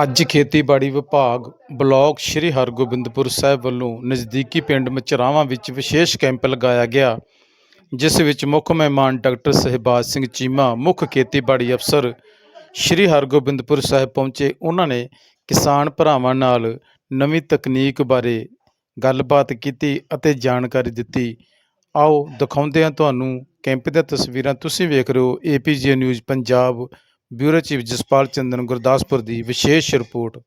ਅੱਜ ਖੇਤੀਬਾੜੀ ਵਿਭਾਗ ਬਲਾਕ ਸ਼੍ਰੀ ਹਰਗੋਬਿੰਦਪੁਰ ਸਾਹਿਬ ਵੱਲੋਂ ਨਜ਼ਦੀਕੀ ਪਿੰਡ ਮਚਰਾਵਾਂ ਵਿੱਚ ਵਿਸ਼ੇਸ਼ ਕੈਂਪ ਲਗਾਇਆ ਗਿਆ, ਜਿਸ ਵਿੱਚ ਮੁੱਖ ਮਹਿਮਾਨ ਡਾਕਟਰ ਸਹਿਬਾਜ ਸਿੰਘ ਚੀਮਾ, ਮੁੱਖ ਖੇਤੀਬਾੜੀ ਅਫਸਰ ਸ਼੍ਰੀ ਹਰਗੋਬਿੰਦਪੁਰ ਸਾਹਿਬ ਪਹੁੰਚੇ। ਉਹਨਾਂ ਨੇ ਕਿਸਾਨ ਭਰਾਵਾਂ ਨਾਲ ਨਵੀਂ ਤਕਨੀਕ ਬਾਰੇ ਗੱਲਬਾਤ ਕੀਤੀ ਅਤੇ ਜਾਣਕਾਰੀ ਦਿੱਤੀ। ਆਓ ਦਿਖਾਉਂਦੇ ਹਾਂ ਤੁਹਾਨੂੰ ਕੈਂਪ ਦੀਆਂ ਤਸਵੀਰਾਂ। ਤੁਸੀਂ ਵੇਖ ਰਹੇ ਹੋ APG news Punjab bureau chief Jaspal Chandan Gurdaspur ਦੀ ਵਿਸ਼ੇਸ਼ ਰਿਪੋਰਟ।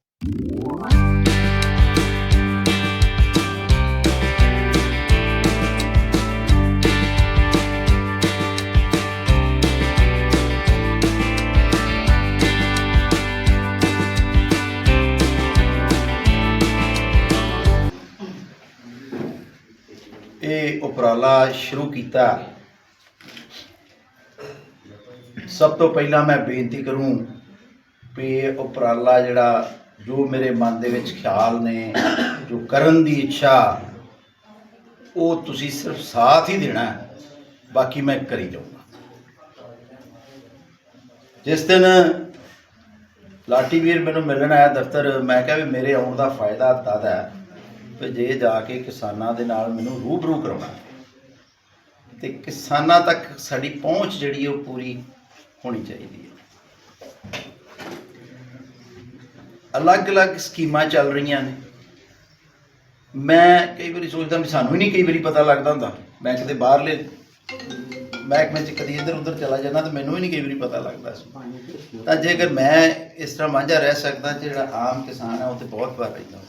ਇਹ ਉਪਰਾਲਾ ਸ਼ੁਰੂ ਕੀਤਾ ਸਭ ਤੋਂ ਪਹਿਲਾਂ ਮੈਂ ਬੇਨਤੀ ਕਰੂੰ ਵੀ ਇਹ ਉਪਰਾਲਾ ਜਿਹੜਾ, ਜੋ ਮੇਰੇ ਮਨ ਦੇ ਵਿੱਚ ਖਿਆਲ ਨੇ, ਜੋ ਕਰਨ ਦੀ ਇੱਛਾ, ਉਹ ਤੁਸੀਂ ਸਿਰਫ ਸਾਥ ਹੀ ਦੇਣਾ ਬਾਕੀ ਮੈਂ ਕਰੀ ਜਾਊਂਗਾ। ਜਿਸ ਦਿਨ ਲਾਟੀ ਵੀਰ ਮੈਨੂੰ ਮਿਲਣ ਆਇਆ ਦਫ਼ਤਰ, ਮੈਂ ਕਿਹਾ ਵੀ ਮੇਰੇ ਆਉਣ ਦਾ ਫਾਇਦਾ ਤਦ ਹੈ, ਤੇ ਜੇ ਜਾ ਕੇ ਕਿਸਾਨਾਂ ਦੇ ਨਾਲ ਮੈਨੂੰ ਰੂਬਰੂ ਕਰਾਉਣਾ ਤੇ ਕਿਸਾਨਾਂ ਤੱਕ ਸਾਡੀ ਪਹੁੰਚ ਜਿਹੜੀ ਉਹ ਪੂਰੀ ਹੋਣੀ ਚਾਹੀਦੀ ਹੈ। ਅਲੱਗ-ਅਲੱਗ ਸਕੀਮਾਂ ਚੱਲ ਰਹੀਆਂ ਨੇ। ਮੈਂ ਕਈ ਵਾਰੀ ਸੋਚਦਾ ਵੀ ਸਾਨੂੰ ਹੀ ਨਹੀਂ ਕਈ ਵਾਰੀ ਪਤਾ ਲੱਗਦਾ ਹੁੰਦਾ। ਮੈਂ ਕਿਤੇ ਬਾਹਰਲੇ ਮਹਿਕਮੇ 'ਚ ਕਦੀ ਇੱਧਰ ਉੱਧਰ ਚਲਾ ਜਾਂਦਾ ਤਾਂ ਮੈਨੂੰ ਹੀ ਨਹੀਂ ਕਈ ਵਾਰੀ ਪਤਾ ਲੱਗਦਾ ਸੀ। ਤਾਂ ਜੇਕਰ ਮੈਂ ਇਸ ਤਰ੍ਹਾਂ ਮਾਝਾ ਰਹਿ ਸਕਦਾ, ਜਿਹੜਾ ਆਮ ਕਿਸਾਨ ਹੈ ਉਹ ਤੇ ਬਹੁਤ ਵਾਰ ਰਹਿੰਦਾ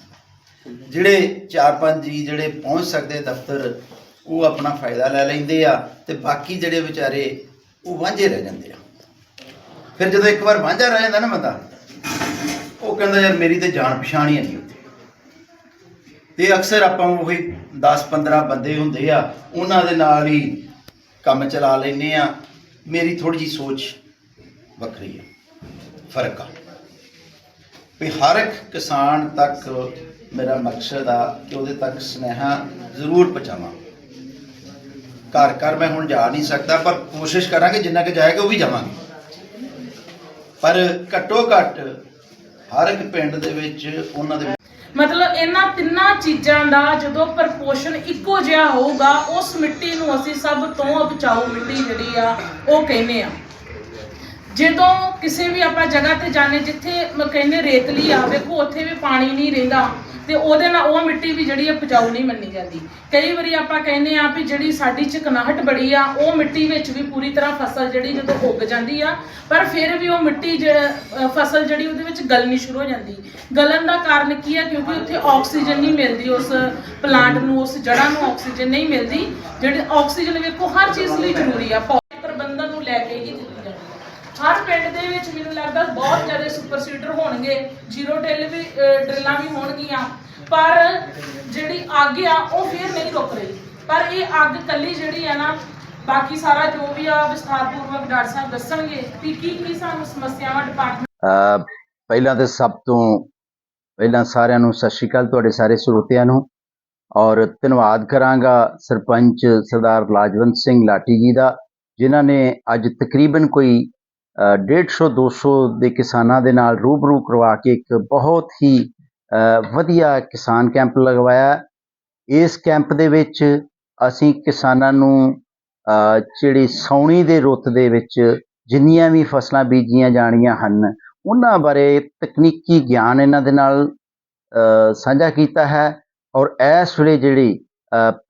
ਜਿਹੜੇ ਚਾਰ ਪੰਜ ਜੀ ਜਿਹੜੇ ਪਹੁੰਚ ਸਕਦੇ ਦਫ਼ਤਰ, ਉਹ ਆਪਣਾ ਫਾਇਦਾ ਲੈ ਲੈਂਦੇ ਆ ਤੇ ਬਾਕੀ ਜਿਹੜੇ ਵਿਚਾਰੇ, ਉਹ ਵਾਂਝੇ ਰਹਿ ਜਾਂਦੇ ਆ। ਫਿਰ ਜਦੋਂ ਇੱਕ ਵਾਰ ਵਾਂਝਾ ਰਹਿ ਜਾਂਦਾ ਨਾ ਬੰਦਾ, ਉਹ ਕਹਿੰਦਾ ਯਾਰ ਮੇਰੀ ਤੇ ਜਾਣ ਪਛਾਣ ਹੀ ਨਹੀਂ ਉੱਥੇ। ਤੇ ਅਕਸਰ ਆਪਾਂ ਉਹੀ 10 15 ਬੰਦੇ ਹੁੰਦੇ ਆ, ਉਹਨਾਂ ਦੇ ਨਾਲ ਹੀ ਕੰਮ ਚਲਾ ਲੈਨੇ ਆ। ਮੇਰੀ ਥੋੜੀ ਜੀ ਸੋਚ ਵੱਖਰੀ ਹੈ, ਫ਼ਰਕ ਆ। ਵੀ ਹਰ ਇੱਕ ਕਿਸਾਨ ਤੱਕ ਮੇਰਾ ਮਕਸਦ ਆ ਕਿ ਉਹਦੇ ਤੱਕ ਸੁਨੇਹਾ ਜ਼ਰੂਰ ਪਹੁੰਚਾਵਾਂ। ਘਰ ਘਰ ਮੈਂ ਹੁਣ ਜਾ ਨਹੀਂ ਸਕਦਾ, ਪਰ ਕੋਸ਼ਿਸ਼ ਕਰਾਂਗੇ ਜਿੰਨਾ ਕਿ ਜਾਏਗਾ ਉਹ ਵੀ ਜਾਵਾਂਗੇ। ਪਰ ਘੱਟੋ ਘੱਟ ਹਰ ਇੱਕ ਪਿੰਡ ਦੇ ਵਿੱਚ ਉਹਨਾਂ ਦੇ ਮਤਲਬ ਇਹਨਾਂ ਤਿੰਨਾਂ ਚੀਜ਼ਾਂ ਦਾ ਜਦੋਂ ਪ੍ਰਪੋਰਸ਼ਨ ਇੱਕੋ ਜਿਹਾ ਹੋਊਗਾ, ਉਸ ਮਿੱਟੀ ਨੂੰ ਅਸੀਂ ਸਭ ਤੋਂ ਉਪਜਾਊ ਮਿੱਟੀ ਜਿਹੜੀ ਆ, ਉਹ ਕਹਿੰਦੇ ਆ। ਜਦੋਂ ਕਿਸੇ ਵੀ ਆਪਾਂ ਜਗ੍ਹਾ ਤੇ ਜਾਣੇ ਜਿੱਥੇ ਮ- ਕਹਿੰਦੇ ਰੇਤਲੀ ਆ, ਵੇਖੋ, ਉੱਥੇ ਵੀ ਪਾਣੀ ਨਹੀਂ ਰਹਿੰਦਾ, ਤੇ ਉਹਦੇ ਨਾਲ ਉਹ ਮਿੱਟੀ ਵੀ ਜਿਹੜੀ ਆ ਉਪਜਾਊ ਨਹੀਂ ਮੰਨੀ ਜਾਂਦੀ। ਕਈ ਵਾਰੀ ਆਪਾਂ ਕਹਿੰਦੇ ਆ ਵੀ ਜਿਹੜੀ ਸਾਡੀ ਚਕਨਾਹਟ ਬੜੀ ਆ, ਉਹ ਮਿੱਟੀ ਵਿੱਚ ਵੀ ਪੂਰੀ ਤਰ੍ਹਾਂ ਫਸਲ ਜਿਹੜੀ ਜਦੋਂ ਉੱਗ ਜਾਂਦੀ ਆ, ਪਰ ਫਿਰ ਵੀ ਉਹ ਮਿੱਟੀ ਜ- ਫਸਲ ਜਿਹੜੀ ਉਹਦੇ ਵਿੱਚ ਗਲਣੀ ਸ਼ੁਰੂ ਹੋ ਜਾਂਦੀ। ਗਲਣ ਦਾ ਕਾਰਨ ਕੀ ਆ? ਕਿਉਂਕਿ ਉੱਥੇ ਆਕਸੀਜਨ ਨਹੀਂ ਮਿਲਦੀ, ਉਸ ਪਲਾਂਟ ਨੂੰ, ਉਸ ਜੜ੍ਹਾਂ ਨੂੰ ਆਕਸੀਜਨ ਨਹੀਂ ਮਿਲਦੀ। ਜਿਹੜੀ ਆਕਸੀਜਨ ਵੇਖੋ, ਹਰ ਚੀਜ਼ ਲਈ ਜ਼ਰੂਰੀ ਆ ਪੌਦੇ ਪ੍ਰਬੰਧਨ ਨੂੰ ਲੈ ਕੇ ਹੀ ਦਿੱਤੀ ਜਾਂਦੀ ਹੈ ਹਰ ਪਿੰਡ ਦੇ ਵਿੱਚ ਮੈਨੂੰ ਲੱਗਦਾ ਬਹੁਤ ਜ਼ਿਆਦਾ ਸੁਪਰ ਸੀਡਰ ਹੋਣਗੇ। ਜ਼ੀਰੋ ਡਿਲ ਵੀ ਅਹ, ਵੀ ਹੋਣਗੀਆਂ। ਪਰ ਜਿਹੜੀ ਅੱਗ ਆ ਉਹ ਫਿਰ ਨਹੀਂ ਰੁਕ ਰਹੀ। ਪਰ ਇਹ ਅੱਗ ਕੱਲੀ ਜਿਹੜੀ ਆ ਨਾ ਬਾਕੀ ਸਾਰਾ ਜੋ ਵੀ ਆ ਵਿਸਥਾਰਪੂਰਵਕ ਡਾਕਟਰ ਸਾਹਿਬ ਦੱਸਣਗੇ ਕਿ ਕੀ ਕੀ ਸਾਨੂੰ ਸਮੱਸਿਆਵਾਂ ਡਿਪਾਰਟਮੈਂਟ ਪਹਿਲਾਂ ਤੇ ਸਭ ਤੋਂ ਪਹਿਲਾਂ ਸਾਰਿਆਂ ਨੂੰ ਸਤਿ ਸ਼੍ਰੀ ਅਕਾਲ ਤੁਹਾਡੇ ਸਾਰੇ ਸਰੋਤਿਆਂ ਨੂੰ। ਔਰ ਧੰਨਵਾਦ ਕਰਾਂਗਾ ਸਰਪੰਚ ਸਰਦਾਰ ਲਾਜਵੰਤ ਸਿੰਘ ਲਾਟੀ ਜੀ ਦਾ ਜਿਨ੍ਹਾਂ ਨੇ ਅੱਜ ਤਕਰੀਬਨ ਕੋਈ 150 200 ਦੇ ਕਿਸਾਨਾਂ ਦੇ ਨਾਲ ਰੂਬਰੂ ਕਰਵਾ ਕੇ ਇੱਕ ਬਹੁਤ ਹੀ ਵਧੀਆ ਕਿਸਾਨ ਕੈਂਪ ਲਗਵਾਇਆ। ਇਸ ਕੈਂਪ ਦੇ ਵਿੱਚ ਅਸੀਂ ਕਿਸਾਨਾਂ ਨੂੰ ਜਿਹੜੀ ਸੌਣੀ ਦੇ ਰੁੱਤ ਦੇ ਵਿੱਚ ਜਿੰਨੀਆਂ ਵੀ ਫਸਲਾਂ ਬੀਜੀਆਂ ਜਾਣੀਆਂ ਹਨ, ਉਹਨਾਂ ਬਾਰੇ ਤਕਨੀਕੀ ਗਿਆਨ ਇਹਨਾਂ ਦੇ ਨਾਲ ਸਾਂਝਾ ਕੀਤਾ ਹੈ ਔਰ ਇਸ ਵੇਲੇ ਜਿਹੜੀ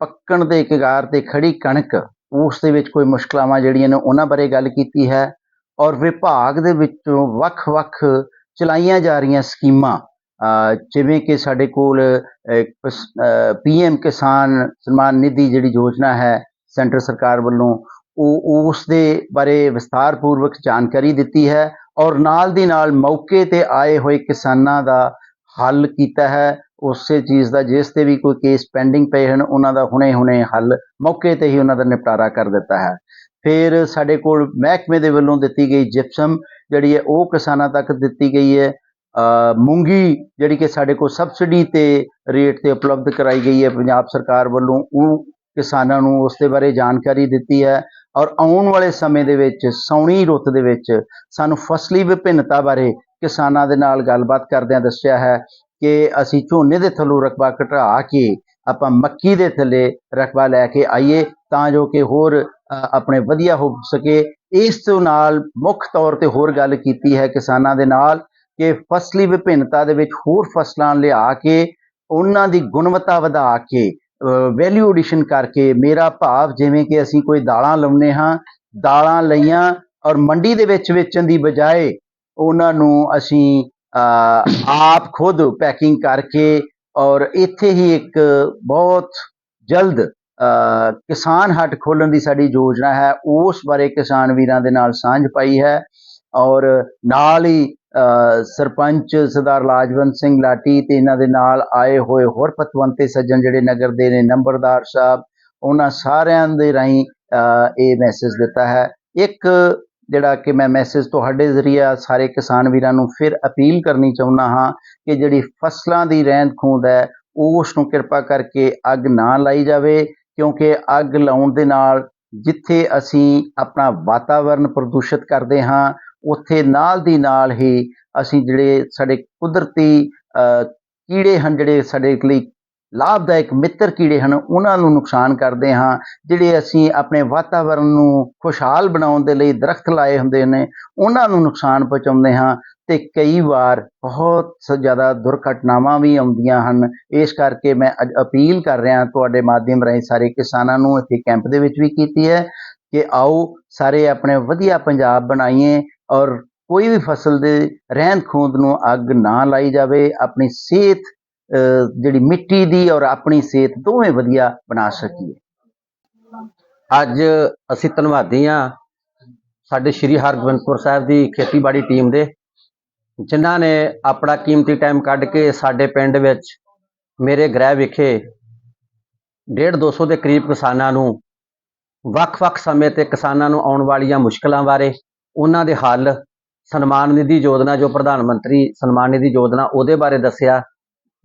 ਪੱਕਣ ਦੇ ਕਗਾਰ ਤੇ ਖੜੀ ਕਣਕ, ਉਸ ਦੇ ਵਿੱਚ ਕੋਈ ਮੁਸ਼ਕਲਾਵਾਂ ਜਿਹੜੀਆਂ ਨੇ ਉਹਨਾਂ ਬਾਰੇ ਗੱਲ ਕੀਤੀ ਹੈ। ਔਰ ਵਿਭਾਗ ਦੇ ਵਿੱਚੋਂ ਵੱਖ-ਵੱਖ ਚਲਾਈਆਂ ਜਾ ਰਹੀਆਂ ਸਕੀਮਾਂ ਜਿਵੇਂ ਕਿ ਸਾਡੇ ਕੋਲ ਪੀਐਮ ਕਿਸਾਨ ਸਨਮਾਨ ਨਿਧੀ ਜਿਹੜੀ ਯੋਜਨਾ ਹੈ ਸੈਂਟਰ ਸਰਕਾਰ ਵੱਲੋਂ, ਉਹ, ਉਸ ਦੇ ਬਾਰੇ ਵਿਸਤਾਰਪੂਰਵਕ ਜਾਣਕਾਰੀ ਦਿੱਤੀ ਹੈ ਔਰ ਨਾਲ ਦੀ ਨਾਲ ਮੌਕੇ ਤੇ ਆਏ ਹੋਏ ਕਿਸਾਨਾਂ ਦਾ ਹੱਲ ਕੀਤਾ ਹੈ। ਉਸੇ ਚੀਜ਼ ਦਾ, ਜਿਸ ਤੇ ਵੀ ਕੋਈ ਕੇਸ ਪੈਂਡਿੰਗ ਪਏ ਹਨ, ਉਹਨਾਂ ਦਾ ਹੁਣੇ-ਹੁਣੇ ਹੱਲ ਮੌਕੇ ਤੇ ਹੀ ਉਹਨਾਂ ਦਾ ਨਿਪਟਾਰਾ ਕਰ ਦਿੱਤਾ ਹੈ। ਫਿਰ ਸਾਡੇ ਕੋਲ ਮਹਿਕਮੇ ਦੇ ਵੱਲੋਂ ਦਿੱਤੀ ਗਈ ਜਿਪਸਮ ਜਿਹੜੀ ਹੈ, ਉਹ ਕਿਸਾਨਾਂ ਤੱਕ ਦਿੱਤੀ ਗਈ ਹੈ। ਮੂੰਗੀ ਜਿਹੜੀ ਕਿ ਸਾਡੇ ਕੋਲ ਸਬਸਿਡੀ ਤੇ ਰੇਟ ਤੇ ਉਪਲਬਧ ਕਰਾਈ ਗਈ ਹੈ, ਪੰਜਾਬ ਸਰਕਾਰ ਵੱਲੋਂ ਉਹ ਕਿਸਾਨਾਂ ਨੂੰ ਉਸ ਦੇ ਬਾਰੇ ਜਾਣਕਾਰੀ ਦਿੱਤੀ ਹੈ। ਔਰ ਆਉਣ ਵਾਲੇ ਸਮੇਂ ਦੇ ਵਿੱਚ ਸੌਣੀ ਰੁੱਤ ਦੇ ਵਿੱਚ ਸਾਨੂੰ ਫਸਲੀ ਵਿਭਿੰਨਤਾ ਬਾਰੇ ਕਿਸਾਨਾਂ ਦੇ ਨਾਲ ਗੱਲਬਾਤ ਕਰਦਿਆਂ ਦੱਸਿਆ ਹੈ ਕਿ ਅਸੀਂ ਝੋਨੇ ਦੇ ਥੱਲੋਂ ਰਕਬਾ ਘਟਾ ਕੇ ਆਪਾਂ ਮੱਕੀ ਦੇ ਥੱਲੇ ਰਕਬਾ ਲੈ ਕੇ ਆਈਏ ਤਾਂ ਜੋ ਕਿ ਹੋਰ ਆਪਣੇ ਵਧੀਆ ਹੋ ਸਕੇ। ਇਸ ਤੋਂ ਨਾਲ ਮੁੱਖ ਤੌਰ ਤੇ ਹੋਰ ਗੱਲ ਕੀਤੀ ਹੈ ਕਿਸਾਨਾਂ ਦੇ ਨਾਲ ਕਿ ਫਸਲੀ ਵਿਭਿੰਨਤਾ ਦੇ ਵਿੱਚ ਹੋਰ ਫਸਲਾਂ ਲਿਆ ਕੇ ਉਹਨਾਂ ਦੀ ਗੁਣਵੱਤਾ ਵਧਾ ਕੇ ਵੈਲਿਊ ਐਡੀਸ਼ਨ ਕਰਕੇ ਮੇਰਾ ਭਾਵ ਜਿਵੇਂ ਕਿ ਅਸੀਂ ਕੋਈ ਦਾਲਾਂ ਲਾਉਂਦੇ ਹਾਂ, ਦਾਲਾਂ ਲਈਆਂ ਔਰ ਮੰਡੀ ਦੇ ਵਿੱਚ ਵੇਚਣ ਦੀ ਬਜਾਏ ਉਹਨਾਂ ਨੂੰ ਅਸੀਂ ਆਪ ਖੁਦ ਪੈਕਿੰਗ ਕਰਕੇ ਔਰ ਇੱਥੇ ਹੀ ਇੱਕ ਬਹੁਤ ਜਲਦ ਕਿਸਾਨ ਹੱਟ ਖੋਲਣ ਦੀ ਸਾਡੀ ਯੋਜਨਾ ਹੈ, ਉਸ ਬਾਰੇ ਕਿਸਾਨ ਵੀਰਾਂ ਦੇ ਨਾਲ ਸਾਂਝ ਪਾਈ ਹੈ ਔਰ ਨਾਲ ਹੀ ਸਰਪੰਚ ਸਰਦਾਰ ਲਾਜਵੰਤ ਸਿੰਘ ਲਾਟੀ ਤੇ ਇਹਨਾਂ ਦੇ ਨਾਲ ਆਏ ਹੋਏ ਹੋਰ ਪਤਵੰਤੇ ਸੱਜਣ ਜਿਹੜੇ ਨਗਰ ਦੇ ਨੇ, ਨੰਬਰਦਾਰ ਸਾਹਿਬ, ਉਹਨਾਂ ਸਾਰਿਆਂ ਦੇ ਰਾਹੀਂ ਇਹ ਮੈਸੇਜ ਦਿੱਤਾ ਹੈ। ਇੱਕ ਜਿਹੜਾ ਕਿ ਮੈਂ ਮੈਸੇਜ ਤੁਹਾਡੇ ਜ਼ਰੀਆ ਸਾਰੇ ਕਿਸਾਨ ਵੀਰਾਂ ਨੂੰ ਫਿਰ ਅਪੀਲ ਕਰਨੀ ਚਾਹੁੰਦਾ ਹਾਂ ਕਿ ਜਿਹੜੀ ਫਸਲਾਂ ਦੀ ਰਹਿੰਦ ਖੂੰਦ ਹੈ, ਉਸ ਨੂੰ ਕਿਰਪਾ ਕਰਕੇ ਅੱਗ ਨਾ ਲਾਈ ਜਾਵੇ। ਕਿਉਂਕਿ ਅੱਗ ਲਾਉਣ ਦੇ ਨਾਲ ਜਿੱਥੇ ਅਸੀਂ ਆਪਣਾ ਵਾਤਾਵਰਨ ਪ੍ਰਦੂਸ਼ਿਤ ਕਰਦੇ ਹਾਂ, ਉੱਥੇ ਨਾਲ ਦੀ ਨਾਲ ਹੀ ਅਸੀਂ ਜਿਹੜੇ ਸਾਡੇ ਕੁਦਰਤੀ ਕੀੜੇ ਹਨ ਜਿਹੜੇ ਸਾਡੇ ਲਈ ਲਾਭਦਾਇਕ ਮਿੱਤਰ ਕੀੜੇ ਹਨ, ਉਹਨਾਂ ਨੂੰ ਨੁਕਸਾਨ ਕਰਦੇ ਹਾਂ। ਜਿਹੜੇ ਅਸੀਂ ਆਪਣੇ ਵਾਤਾਵਰਨ ਨੂੰ ਖੁਸ਼ਹਾਲ ਬਣਾਉਣ ਦੇ ਲਈ ਦਰਖਤ ਲਾਏ ਹੁੰਦੇ ਨੇ, ਉਹਨਾਂ ਨੂੰ ਨੁਕਸਾਨ ਪਹੁੰਚਾਉਂਦੇ ਹਾਂ ਤੇ ਕਈ ਵਾਰ ਬਹੁਤ ਸ- ਜ਼ਿਆਦਾ ਦੁਰਘਟਨਾਵਾਂ ਵੀ ਆਉਂਦੀਆਂ ਹਨ। ਇਸ ਕਰਕੇ ਮੈਂ ਅੱਜ ਅਪੀਲ ਕਰ ਰਿਹਾ ਤੁਹਾਡੇ ਮਾਧਿਅਮ ਰਾਹੀਂ ਸਾਰੇ ਕਿਸਾਨਾਂ ਨੂੰ ਇੱਥੇ ਕੈਂਪ ਦੇ ਵਿੱਚ ਵੀ ਕੀਤੀ ਹੈ ਕਿ ਆਓ ਸਾਰੇ ਆਪਣੇ ਵਧੀਆ ਪੰਜਾਬ ਬਣਾਈਏ ਔਰ ਕੋਈ ਵੀ ਫਸਲ ਦੇ ਰਹਿੰਦ ਖੂੰਦ ਨੂੰ ਅੱਗ ਨਾ ਲਾਈ ਜਾਵੇ, ਆਪਣੀ ਸਿਹਤ ਜਿਹੜੀ ਮਿੱਟੀ ਦੀ ਔਰ ਆਪਣੀ ਸਿਹਤ ਦੋਵੇਂ ਵਧੀਆ ਬਣਾ ਸਕੀਏ। ਅੱਜ ਅਸੀਂ ਧੰਨਵਾਦੀ ਹਾਂ ਸਾਡੇ ਸ਼੍ਰੀ ਹਰਗੋਬਿੰਦਪੁਰ ਸਾਹਿਬ ਦੀ ਖੇਤੀਬਾੜੀ ਟੀਮ ਦੇ, ਜਿਨ੍ਹਾਂ ਨੇ ਆਪਣਾ ਕੀਮਤੀ ਟਾਈਮ ਕੱਢ ਕੇ ਸਾਡੇ ਪਿੰਡ ਵਿੱਚ ਮੇਰੇ ਗ੍ਰਹਿ ਵਿਖੇ 1.5 200 ਦੇ ਕਰੀਬ ਕਿਸਾਨਾਂ ਨੂੰ, ਵੱਖ-ਵੱਖ ਸਮੇਂ ਤੇ ਕਿਸਾਨਾਂ ਨੂੰ ਆਉਣ ਵਾਲੀਆਂ ਮੁਸ਼ਕਲਾਂ ਬਾਰੇ, ਉਹਨਾਂ ਦੇ ਹੱਲ, ਸਨਮਾਨ ਨਿਧੀ ਯੋਜਨਾ ਜੋ ਪ੍ਰਧਾਨ ਮੰਤਰੀ ਸਨਮਾਨ ਨਿਧੀ ਯੋਜਨਾ ਉਹਦੇ ਬਾਰੇ ਦੱਸਿਆ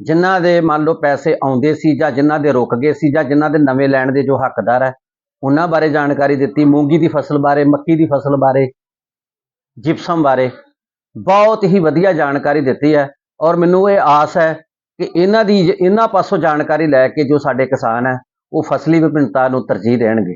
ਜਿਨ੍ਹਾਂ ਦੇ ਮੰਨ ਲਓ ਪੈਸੇ ਆਉਂਦੇ ਸੀ ਜਾਂ ਜਿਨ੍ਹਾਂ ਦੇ ਰੁਕ ਗਏ ਸੀ ਜਾਂ ਜਿਨ੍ਹਾਂ ਦੇ ਨਵੇਂ ਲੈਣ ਦੇ ਜੋ ਹੱਕਦਾਰ ਹੈ, ਉਹਨਾਂ ਬਾਰੇ ਜਾਣਕਾਰੀ ਦਿੱਤੀ, ਮੂੰਗੀ ਦੀ ਫਸਲ ਬਾਰੇ, ਮੱਕੀ ਦੀ ਫਸਲ ਬਾਰੇ ਜਿਪਸਮ ਬਾਰੇ, ਬਹੁਤ ਹੀ ਵਧੀਆ ਜਾਣਕਾਰੀ ਦਿੱਤੀ ਹੈ ਔਰ ਮੈਨੂੰ ਇਹ ਆਸ ਹੈ ਕਿ ਇਹਨਾਂ ਦੀ, ਇਹਨਾਂ ਪਾਸੋਂ ਜਾਣਕਾਰੀ ਲੈ ਕੇ ਜੋ ਸਾਡੇ ਕਿਸਾਨ ਹੈ, ਉਹ ਫਸਲੀ ਵਿਭਿੰਨਤਾ ਨੂੰ ਤਰਜੀਹ ਦੇਣਗੇ।